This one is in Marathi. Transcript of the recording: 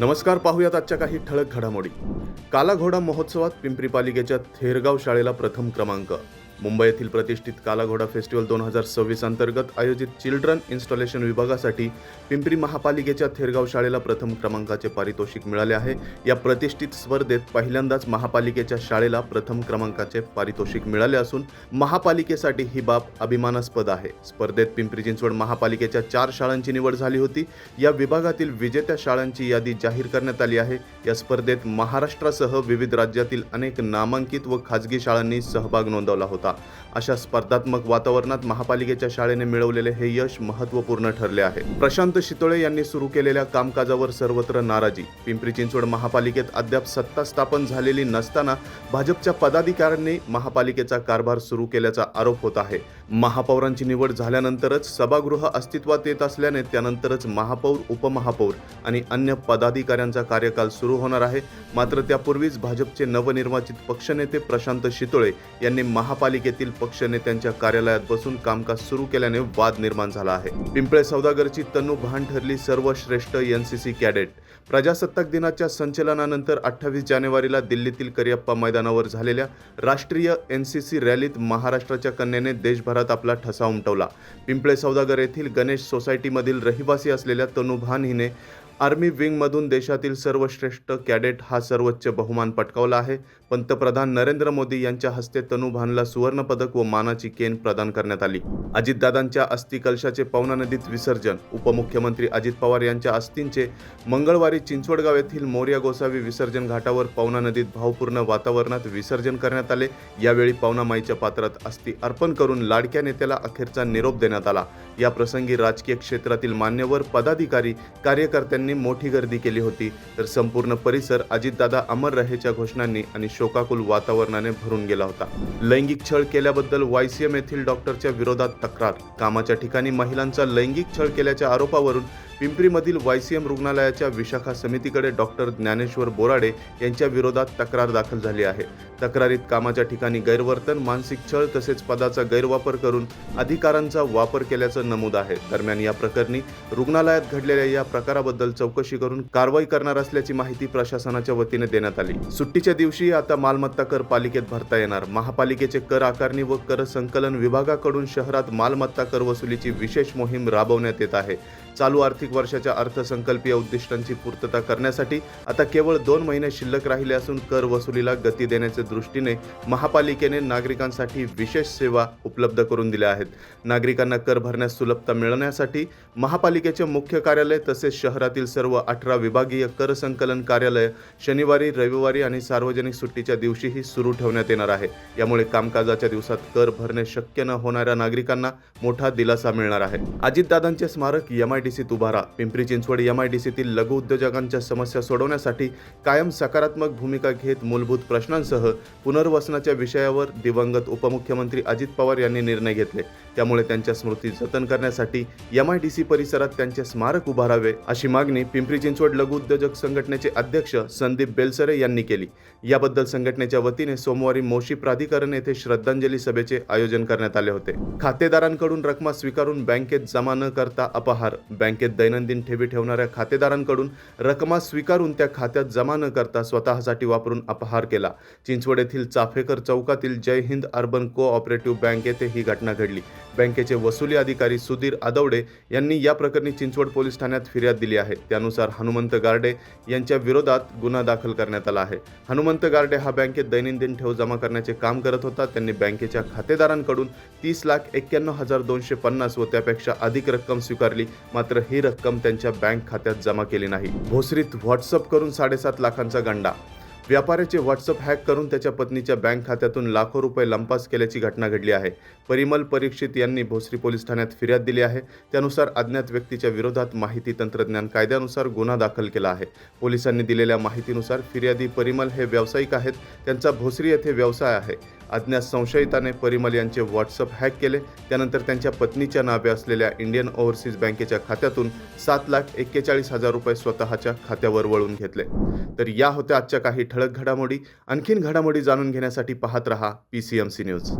नमस्कार पाहूयात आजच्या काही ठळक घडामोडी. कालाघोडा महोत्सवात पिंपरी पालिकेच्या थेरगाव शाळेला प्रथम क्रमांक. मुंबई येथील प्रतिष्ठित कालाघोडा फेस्टिवल दोन हजार सव्वीस अंतर्गत आयोजित चिल्ड्रन इन्स्टॉलेशन विभागासाठी पिंपरी महापालिकेच्या थेरगाव शाळेला प्रथम क्रमांकाचे पारितोषिक मिळाले आहे. या प्रतिष्ठित स्पर्धेत पहिल्यांदाच महापालिकेच्या शाळेला प्रथम क्रमांकाचे पारितोषिक मिळाले असून महापालिकेसाठी ही बाब अभिमानास्पद आहे. स्पर्धेत पिंपरी चिंचवड महापालिकेच्या चार शाळांची निवड झाली होती. या विभागातील विजेत्या शाळांची यादी जाहीर करण्यात आली आहे. या स्पर्धेत महाराष्ट्रासह विविध राज्यातील अनेक नामांकित व खाजगी शाळांनी सहभाग नोंदवला होता. अशा स्पर्धात्मक वातावरणात महापालिकेच्या शाळेने मिळवलेले हे यश महत्त्वपूर्ण ठरले आहे. प्रशांत शितोळे यांनी सुरू केलेल्या कामकाजावर सर्वत्र नाराजी. पिंपरी चिंचवड महापालिकेत अद्याप सत्ता स्थापन झालेली नसताना भाजपच्या पदाधिकाऱ्यांनी महापालिकेचा कारभार सुरू केल्याचा आरोप होत आहे. महापौरांची निवड झाल्यानंतरच सभागृह अस्तित्वात येत असल्याने त्यानंतरच महापौर उपमहापौर आणि अन्य पदाधिकाऱ्यांचा कार्यकाल सुरू होणार आहे. मात्र त्यापूर्वीच भाजपचे नवनिर्वाचित पक्षनेते प्रशांत शितोळे यांनी महापालिकेतील पक्षनेत्यांच्या कार्यालयात बसून कामकाज सुरू केल्याने वाद निर्माण झाला आहे. पिंपळे सौदागरची तनू भान ठरली सर्वश्रेष्ठ एनसीसी कॅडेट प्रजासत्ताक दिनाच्या संचलनानंतर अठ्ठावीस जानेवारीला दिल्लीतील करिअप्पा मैदानावर झालेल्या राष्ट्रीय एन सी सी रॅलीत महाराष्ट्राच्या कन्येने देशभरात आपला ठसा उमटवला. पिंपळे सौदागर येथील गणेश सोसायटीमधील रहिवासी असलेल्या तनुभान हिने आर्मी विंगमधून देशातील सर्वश्रेष्ठ कॅडेट हा सर्वोच्च बहुमान पटकावला आहे. पंतप्रधान नरेंद्र मोदी यांच्या हस्ते तनुभानला सुवर्णपदक व मानाची केन प्रदान करण्यात आली. अजितदादांच्या अस्थि कलशाचे पवना नदीत विसर्जन उपमुख्यमंत्री अजित पवार यांच्या अस्थींचे मंगळवारी चिंचवडगाव येथील मोर्या गोसावी विसर्जन घाटावर पवना नदीत भावपूर्ण वातावरणात विसर्जन करण्यात आले. यावेळी पवनामाईच्या पात्रात अस्थि अर्पण करून लाडक्या नेत्याला अखेरचा निरोप देण्यात आला. या प्रसंगी राजकीय क्षेत्रातील मान्यवर पदाधिकारी कार्यकर्त्यांनी मोठी गर्दी केली होती. तर संपूर्ण परिसर अजितदादा अमर रहेच्या घोषणांनी आणि शोकाकुल वातावरणाने भरून गेला होता. लैंगिक छळ केल्याबद्दल वायसीएम येथील डॉक्टरच्या विरोधात तक्रार. कामाच्या ठिकाणी महिलांचा लैंगिक छळ केल्याच्या आरोपावरून पिंपरीमधील वायसीएम रुग्णालयाच्या विशाखा समितीकडे डॉक्टर ज्ञानेश्वर बोराडे यांच्या विरोधात तक्रार दाखल झाली आहे. तक्रारीत कामाच्या ठिकाणी गैरवर्तन मानसिक छळ तसेच पदाचा गैरवापर करून अधिकारांचा वापर केल्याचं नमूद आहे. दरम्यान या प्रकरणी रुग्णालयात घडलेल्या या प्रकाराबद्दल चौकशी करून कारवाई करणार असल्याची माहिती प्रशासनाच्या वतीने देण्यात आली. सुट्टीच्या दिवशी आता मालमत्ता कर पालिकेत भरता येणार. महापालिकेचे कर आकारणी व कर संकलन विभागाकडून शहरात मालमत्ता कर वसुलीची विशेष मोहीम राबवण्यात येत आहे. चालू आर्थिक वर्षाच्या अर्थसंकल्पीय उद्दिष्टांची पूर्तता करण्यासाठी आता केवळ दोन महिने शिल्लक राहिले असून कर वसुलीला गती देण्याच्या दृष्टीने महापालिकेने नागरिकांसाठी विशेष सेवा उपलब्ध करून दिल्या आहेत. नागरिकांना कर भरण्यास सुलभता मिळवण्यासाठी महापालिकेचे मुख्य कार्यालय तसेच शहरातील सर्व अठरा विभागीय कर संकलन कार्यालय शनिवारी रविवारी आणि सार्वजनिक सुट्टीच्या दिवशीही सुरू ठेवण्यात येणार आहे. यामुळे कामकाजाच्या दिवसात कर भरणे शक्य न होणाऱ्या नागरिकांना मोठा दिलासा मिळणार आहे. अजितदादांचे स्मारक एम सीत उभारा Pimpri Chinchwad M I D सीतील लघु उद्योजकांच्या समस्या सोडवण्यासाठी कायम सकारात्मक भूमिका घेत मूलभूत प्रश्नांसह पुनर्वसनाच्या विषयावर दिवंगत उपमुख्यमंत्री अजित पवार यांनी निर्णय घेतले. त्यामुळे त्यांच्या स्मृती जतन करण्यासाठी एम आय डी सी परिसरात त्यांचे स्मारक उभारावे अशी मागणी पिंपरी चिंचवड लघु उद्योजक संघटनेचे अध्यक्ष संदीप बेलसरे यांनी केली. याबद्दल संघटनेच्या वतीने सोमवारी मोशी प्राधिकरण येथे श्रद्धांजली सभेचे आयोजन करण्यात आले होते. खातेदारांकडून रकमा स्वीकारून बँकेत जमा न करता अपहार बँकेत दैनंदिन ठेवी ठेवणाऱ्या खातेदारांकडून रकमा स्वीकारून त्या खात्यात जमा न करता स्वतःसाठी वापरून अपहार केला. चिंचवड येथील चाफेकर चौकातील Jai Hind urban cooperative bank येथे ही घटना घडली. बँकेचे वसुली अधिकारी सुधीर आदवडे यांनी या प्रकरणी चिंचवड पोलीस ठाण्यात फिर्याद दिली आहे. त्यानुसार हनुमंत गार्डे यांच्या विरोधात गुन्हा दाखल करण्यात आला आहे. हनुमंत गार्डे हा बँकेत दैनंदिन ठेव जमा करण्याचे काम करत होता. त्यांनी बँकेच्या खातेदारांकडून तीस लाख एक्क्याण्णव हजार दोनशे पन्नास व त्यापेक्षा अधिक रक्कम स्वीकारली. मात्र मात्र ही रक्कम त्यांच्या बँक खात्यात जमा केली नाही. भोसरीत व्हॉट्सअप करून साडेसात लाखांचा गंडा. व्यापाऱ्याचे व्हॉट्सअप हॅक करून त्याच्या पत्नीच्या बँक खात्यातून लाखो रुपये लंपास केल्याची घटना घडली आहे. परिमल परीक्षित यांनी भोसरी पोलीस ठाण्यात फिर्याद दिली आहे. त्यानुसार अज्ञात व्यक्तीच्या विरोधात माहिती तंत्रज्ञान कायद्यानुसार गुन्हा दाखल केला आहे. पोलिसांनी दिलेल्या माहितीनुसार फिर्यादी परिमल हे व्यावसायिक आहेत. त्यांचा भोसरी येथे व्यवसाय आहे. अज्ञात संशयिताने परिमल यांचे व्हॉट्सअप हॅक केले. त्यानंतर त्यांच्या पत्नीच्या नावे असलेल्या इंडियन ओव्हरसीज बँकेच्या खात्यातून सात लाख एक्केचाळीस हजार रुपये स्वतःच्या खात्यावर वळवून घेतले. तर या होत्या आजच्या काही ठळक घडामोडी. आणखीन घडामोडी जाणून घेण्यासाठी पाहत रहा P C M C news